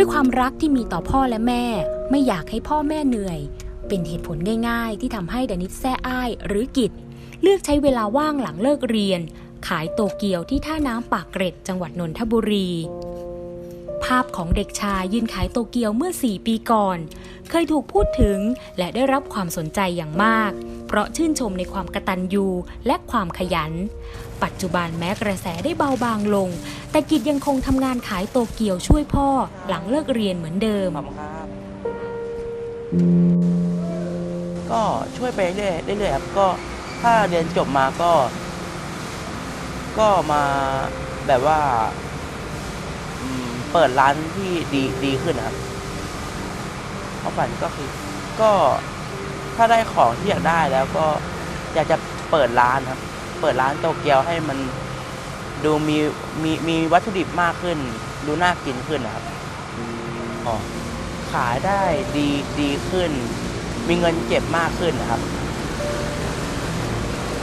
ด้วยความรักที่มีต่อพ่อและแม่ ไม่อยากให้พ่อแม่เหนื่อย เป็นเหตุผลง่ายๆ ที่ทำให้ดานิสแซ่อ้ายหรือกิจ เลือกใช้เวลาว่างหลังเลิกเรียน ขายโตเกียวที่ท่าน้ำปากเกร็ดจังหวัดนนทบุรี ภาพของเด็กชายยืนขายโตเกียวเมื่อ 4 ปีก่อน เคยถูกพูดถึงและได้รับความสนใจอย่างมาก เพราะชื่นชมในความกระตันยูและความขยัน ปัจจุบันแม้กระแสได้เบาบางลง แต่กิจยังคงทำงานขายโตเกียวช่วยพ่อหลังเลิกเรียนเหมือนเดิมครับก็ช่วยไปเรื่อยๆเรื่อยๆครับก็ถ้าเรียนจบมาก็ ก็มาแบบว่าอืมเปิดร้านที่ดีดีขึ้นนะครับความฝันก็คือ ก็ ถ้าได้ของที่อยากได้แล้วก็อยากจะเปิดร้านครับ เปิดร้านโตเกียวให้มันดูมีมีมีวัตถุดิบมากขึ้น ดูน่ากินขึ้นนะครับอ๋อขายได้ดีดีขึ้น มีเงินเก็บมากขึ้นนะครับ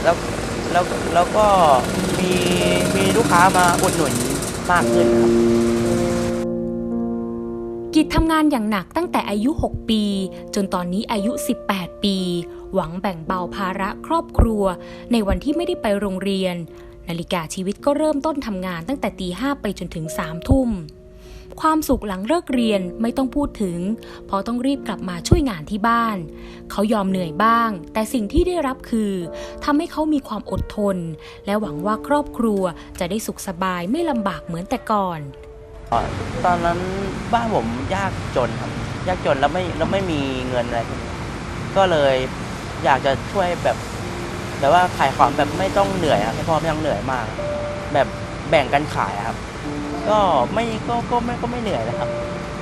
แล้วแล้วแล้วก็มีมีลูกค้ามาอุดหนุนมากขึ้นครับ กิจทำงานอย่างหนักตั้งแต่อายุ 6 ปี จนตอนนี้อายุ 18 ปี หวังแบ่งเบาภาระครอบครัว ในวันที่ไม่ได้ไปโรงเรียน นาฬิกาชีวิตก็เริ่มต้นทำงานตั้งแต่ตีห้าไปจนถึงสามทุ่ม ความสุขหลังเลิกเรียนไม่ต้องพูดถึง เพราะต้องรีบกลับมาช่วยงานที่บ้าน เขายอมเหนื่อยบ้าง แต่สิ่งที่ได้รับคือทำให้เขามีความอดทน และหวังว่าครอบครัวจะได้สุขสบายไม่ลำบากเหมือนแต่ก่อน ตอนนั้นบ้านผมยากจนครับ ยากจนแล้วไม่แล้วไม่มีเงินอะไร ก็เลยอยากจะช่วยแบบแบบว่าขายของแบบไม่ต้องเหนื่อยครับให้พ่อไม่ต้องเหนื่อยมาก แบบแบ่งกันขายครับ ก็ไม่ก็ก็ไม่ก็ไม่เหนื่อยนะครับ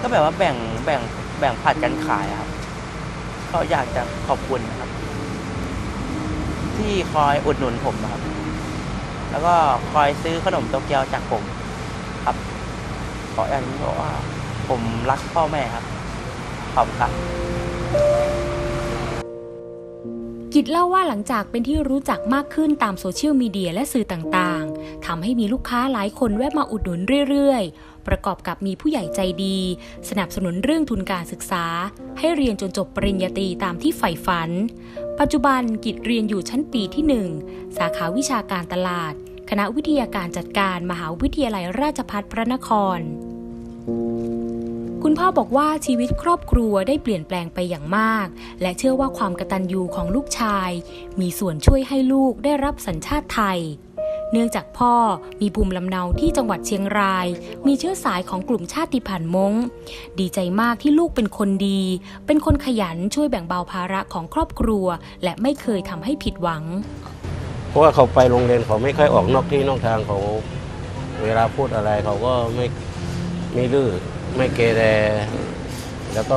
ก็แบบว่าแบ่งแบ่งแบ่งผัดกันขายครับ ก็อยากจะขอบคุณนะครับ ที่คอยอุดหนุนผมนะครับ แล้วก็คอยซื้อขนมโตเกียวจากผมครับ ขออย่างนี้บอกว่า ผมรักพ่อแม่ครับขอบคุณครับ กิจเล่าว่าหลังจากเป็นที่รู้จักมากขึ้นตามโซเชียลมีเดียและสื่อต่างๆทำให้มีลูกค้าหลายคนแวะมาอุดหนุนเรื่อยๆ ประกอบกับมีผู้ใหญ่ใจดี สนับสนุนเรื่องทุนการศึกษา ให้เรียนจนจบปริญญาตรีตามที่ใฝ่ฝัน ปัจจุบันกิจเรียนอยู่ชั้นปีที่ 1 สาขาวิชาการตลาด คณะวิทยาการจัดการมหาวิทยาลัยราชภัฏพระนคร คุณพ่อบอกว่าชีวิตครอบครัวได้เปลี่ยนแปลงไปอย่างมาก และเชื่อว่าความกตัญญูของลูกชาย มีส่วนช่วยให้ลูกได้รับสัญชาติไทย เนื่องจากพ่อมีภูมิลำเนาที่จังหวัดเชียงราย มีเชื้อสายของกลุ่มชาติพันธุ์มงดีใจมากที่ลูกเป็นคนดี เป็นคนขยันช่วยแบ่งเบาภาระของครอบครัว และไม่เคยทำให้ผิดหวัง เพราะว่าเขาไปโรงเรียนเขาไม่ค่อยออกนอกที่นอกทางเขาเวลาพูดอะไรเขาก็ไม่ไม่ดื้อ ไม่เกเรแล้วก็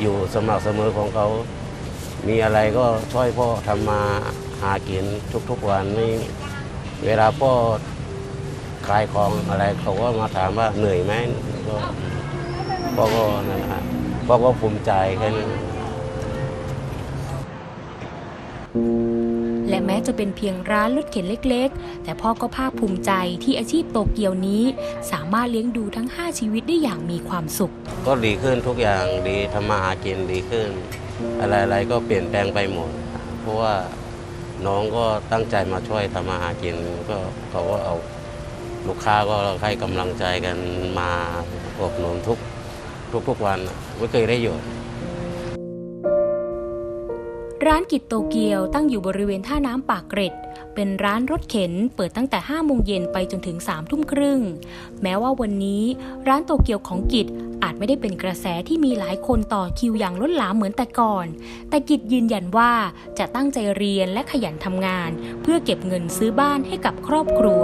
อยู่สมัครเสมอของเขา มีอะไรก็ช่วยพ่อทำมาหากินทุกๆวันไม่เวลาพ่อขายของอะไรเขาก็มาถามว่าเหนื่อยไหมก็พ่อก็นั่นนะฮะพ่อก็ภูมิใจแค่นั้น และแม้จะเป็นเพียงร้านรถเข็นเล็กๆ แต่พ่อก็ภาคภูมิใจที่อาชีพโตเกียวนี้ สามารถเลี้ยงดูทั้ง 5 ชีวิตได้อย่างมีความสุข ก็ดีขึ้นทุกอย่างดีทำมาหากินดีขึ้น อะไรๆก็เปลี่ยนแปลงไปหมด เพราะว่าน้องก็ตั้งใจมาช่วยทำมาหากินก็เขาก็เอาลูกค้าก็ให้กำลังใจกันมาอบหนุนทุกทุกๆวันไม่เคยได้หยุด ร้านกิจโตเกียวตั้งอยู่บริเวณท่าน้ำปากเกร็ด เป็นร้านรถเข็นเปิดตั้งแต่ 5 โมงเย็นไปจนถึง 3 ทุ่มครึ่ง แม้ว่าวันนี้ร้านโตเกียวของกิจอาจไม่ได้เป็นกระแสที่มีหลายคนต่อคิวอย่างล้นหลามเหมือนแต่ก่อน แต่กิจยืนยันว่าจะตั้งใจเรียนและขยันทำงาน เพื่อเก็บเงินซื้อบ้านให้กับครอบครัว